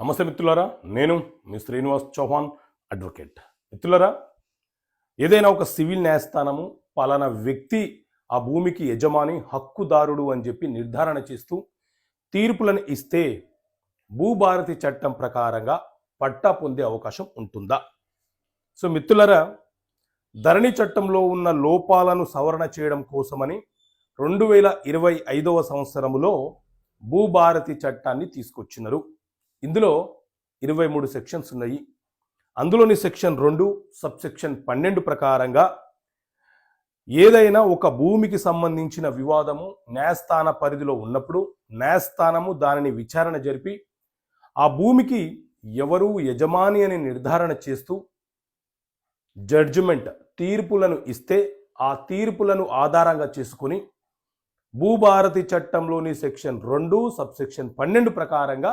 నమస్తే మిత్రులారా నేను మీ శ్రీనివాస్ చౌహాన్ అడ్వకేట్. మిత్రులారా ఏదైనా ఒక సివిల్ న్యాయస్థానము పలానా వ్యక్తి ఆ భూమికి యజమాని హక్కుదారుడు అని చెప్పి నిర్ధారణ చేస్తూ తీర్పులను ఇస్తే భూభారతి చట్టం ప్రకారంగా పట్టా పొందే అవకాశం ఉంటుందా? సో మిత్రులారా ధరణి చట్టంలో ఉన్న లోపాలను సవరణ చేయడం కోసమని రెండు వేల ఇరవై ఐదవ సంవత్సరములో భూభారతి చట్టాన్ని తీసుకొచ్చినారు. ఇందులో ఇరవై మూడు సెక్షన్స్ ఉన్నాయి. అందులోని సెక్షన్ రెండు సబ్ సెక్షన్ పన్నెండు ప్రకారంగా ఏదైనా ఒక భూమికి సంబంధించిన వివాదము న్యాయస్థాన పరిధిలో ఉన్నప్పుడు న్యాయస్థానము దానిని విచారణ జరిపి ఆ భూమికి ఎవరు యజమాని అని నిర్ధారణ చేస్తూ జడ్జిమెంట్ తీర్పులను ఇస్తే ఆ తీర్పులను ఆధారంగా చేసుకుని భూభారతి చట్టంలోని సెక్షన్ రెండు సబ్ సెక్షన్ పన్నెండు ప్రకారంగా